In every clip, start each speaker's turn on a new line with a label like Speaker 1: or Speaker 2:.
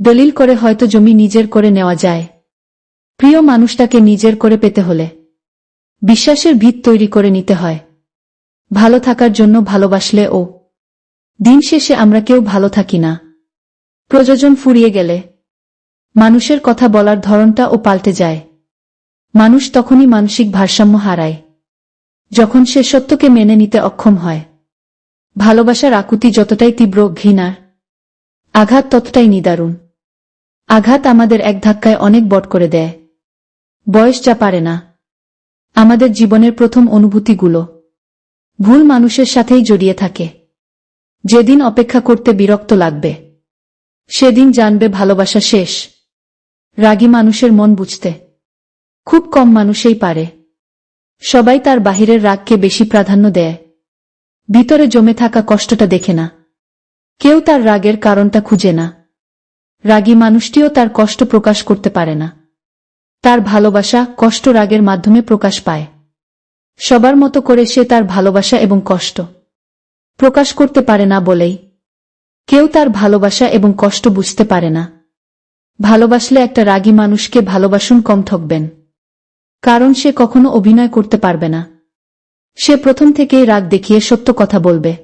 Speaker 1: দলিল করে হয়তো জমি নিজের করে নেওয়া যায়। প্রিয় মানুষটাকে নিজের করে পেতে হলে বিশ্বাসের ভিত তৈরি করে নিতে হয়। ভালো থাকার জন্য ভালোবাসলে ও দিন শেষে আমরা কেউ ভালো থাকি না। প্রযোজন ফুরিয়ে গেলে মানুষের কথা বলার ধরনটা ও পাল্টে যায়। মানুষ তখনই মানসিক ভারসাম্য হারায়, যখন সে সত্যকে মেনে নিতে অক্ষম হয়। ভালোবাসার আকুতি যতটাই তীব্র ঘৃণার আঘাত ততটাই নিদারুণ। আঘাত আমাদের এক ধাক্কায় অনেক বট করে দেয়। বয়স যা পারে না। আমাদের জীবনের প্রথম অনুভূতিগুলো। ভুল মানুষের সাথেই জড়িয়ে থাকে। যেদিন অপেক্ষা করতে বিরক্ত লাগবে, সেদিন জানবে ভালোবাসা শেষ। রাগী মানুষের মন বুঝতে। খুব কম মানুষেই পারে। সবাই তার বাহিরের রাগকে বেশি প্রাধান্য দেয়। ভিতরে জমে থাকা কষ্টটা দেখে না। কেউ তার রাগের কারণটা খুঁজে না। রাগী মানুষটিও তার কষ্ট প্রকাশ করতে পারে না। তার ভালোবাসা কষ্ট রাগের মাধ্যমে প্রকাশ পায়। সবার মতো করে সে তার ভালোবাসা এবং কষ্ট প্রকাশ করতে পারে না বলেই। কেউ তার ভালোবাসা এবং কষ্ট বুঝতে পারে না। ভালোবাসলে একটা রাগী মানুষকে ভালোবাসুন কম ঠকবেন। কারণ সে কখনো অভিনয় করতে পারবে না। সে প্রথম থেকেই রাগ দেখিয়ে সত্য কথা বলবে।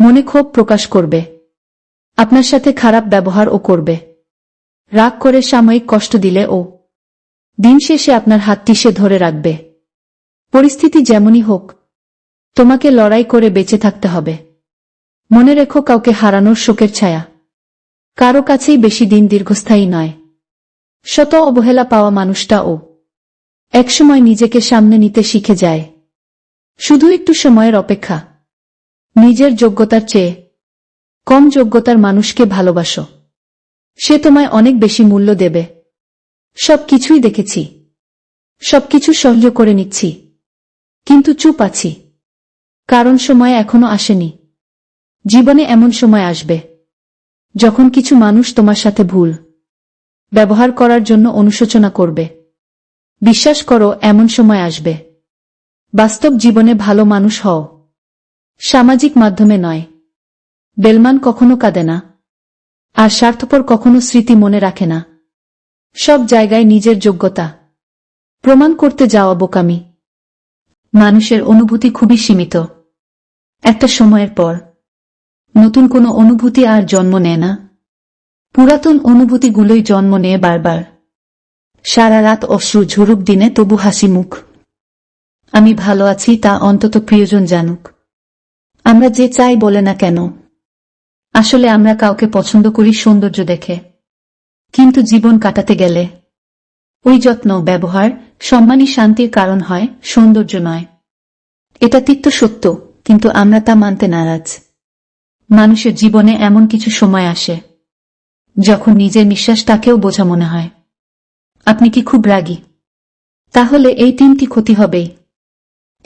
Speaker 1: মনে ক্ষোভ প্রকাশ করবে। আপনার সাথে খারাপ ব্যবহারও করবে। রাগ করে সাময়িক কষ্ট দিলে ও। দিন শেষে আপনার হাতটি সে ধরে রাখবে। পরিস্থিতি যেমনই হোক, তোমাকে লড়াই করে বেঁচে থাকতে হবে। মনে রেখো কাউকে হারানোর শোকের ছায়া। কারও কাছেই বেশি দিন দীর্ঘস্থায়ী নয়। শত অবহেলা পাওয়া মানুষটা ও। একসময় নিজেকে সামনে নিতে শিখে যায়। শুধু একটু সময়ের অপেক্ষা। নিজের যোগ্যতার চেয়ে কম যোগ্যতার মানুষকে ভালোবাসো। সে তোমায় অনেক বেশি মূল্য দেবে। সব কিছুই দেখেছি। সবকিছু সহ্য করে নিচ্ছি। কিন্তু চুপ আছি। কারণ সময় এখনও আসেনি। জীবনে এমন সময় আসবে। যখন কিছু মানুষ তোমার সাথে ভুল ব্যবহার করার জন্য অনুশোচনা করবে। বিশ্বাস করো, এমন সময় আসবে। বাস্তব জীবনে ভালো মানুষ হও। সামাজিক মাধ্যমে নয়। বেলমান কখনো কাঁদে না, আর স্বার্থপর কখনো স্মৃতি মনে রাখে না। সব জায়গায় নিজের যোগ্যতা। প্রমাণ করতে যাওয়া বোকামি। মানুষের অনুভূতি খুবই সীমিত। একটা সময়ের পর। নতুন কোনো অনুভূতি আর জন্ম নেয় না। পুরাতন অনুভূতিগুলোই জন্ম নেয় বারবার। সারা রাত অশ্রু ঝুরুক দিনে তবু হাসি মুখ। আমি ভালো আছি তা অন্তত প্রিয়জন জানুক। আমরা যে চাই বলে না কেন? আসলে আমরা কাউকে পছন্দ করি সৌন্দর্য দেখে। কিন্তু জীবন কাটাতে গেলে ওই যত্ন, ব্যবহার, সম্মানী শান্তির কারণ হয়, সৌন্দর্য নয়। এটা তিক্ত সত্য, কিন্তু আমরা তা মানতে নারাজ। মানুষের জীবনে এমন কিছু সময় আসে, যখন নিজের নিঃশ্বাস তাকেও বোঝা মনে হয়। আপনি কি খুব রাগী? তাহলে এই তিনটি ক্ষতি হবেই।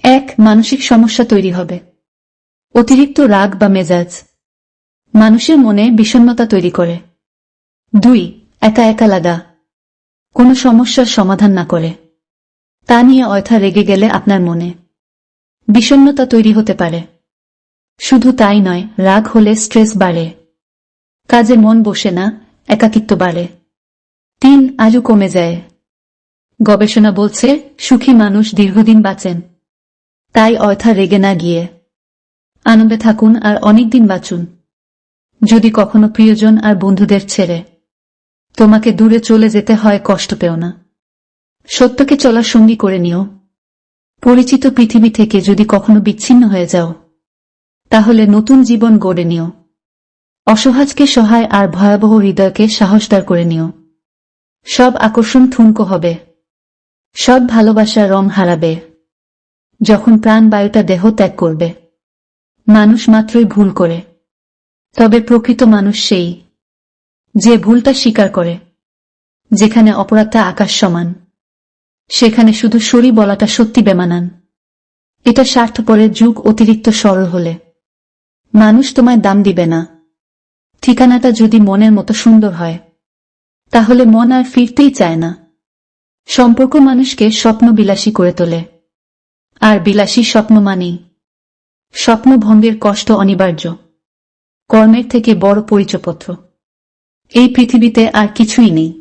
Speaker 1: এক, মানসিক সমস্যা তৈরি হবে। অতিরিক্ত রাগ বা মেজাজ। মানুষের মনে বিষণ্ণতা তৈরি করে। দুই, একা একা লাগা। কোনো সমস্যার সমাধান না করে। তা নিয়ে অয়থা রেগে গেলে আপনার মনে বিষণ্নতা তৈরি হতে পারে। শুধু তাই নয়, রাগ হলে স্ট্রেস বাড়ে। কাজে মন বসে না, একাকিত্ব বাড়ে। তিন আজও কমে যায়। গবেষণা বলছে, সুখী মানুষ দীর্ঘদিন বাঁচেন। তাই অয়থা রেগে না গিয়ে। আনন্দে থাকুন আর অনেকদিন বাঁচুন। যদি কখনো প্রিয়জন আর বন্ধুদের ছেড়ে তোমাকে দূরে চলে যেতে হয়, কষ্ট পেও না। সত্যকে চলার সঙ্গী করে নিও। পরিচিত পৃথিবী থেকে যদি কখনো বিচ্ছিন্ন হয়ে যাও, তাহলে নতুন জীবন গড়ে নিও। অসহাজকে সহায় আর ভয়াবহ হৃদয়কে সাহসদার করে নিও। সব আকর্ষণ ঠুনকো হবে। সব ভালোবাসা রং হারাবে। যখন প্রাণবায়ুটা দেহ ত্যাগ করবে। মানুষ মাত্রই ভুল করে। তবে প্রকৃত মানুষ সেই, যে ভুলটা স্বীকার করে, যেখানে অপরাধটা আকাশ সমান, সেখানে শুধু সরি বলাটা সত্যি বেমানান। এটা স্বার্থপরের যুগ অতিরিক্ত সরল হলে। মানুষ তোমায় দাম দিবে না। ঠিকানাটা যদি মনের মতো সুন্দর হয়, তাহলে মন আর ফিরতেই চায় না। সম্পর্ক মানুষকে স্বপ্ন বিলাসী করে তোলে। আর বিলাসী স্বপ্ন মানেই স্বপ্নভঙ্গের কষ্ট অনিবার্য। কর্মের থেকে বড় পরিচয়পত্র।
Speaker 2: এই পৃথিবীতে আর কিছুই নেই।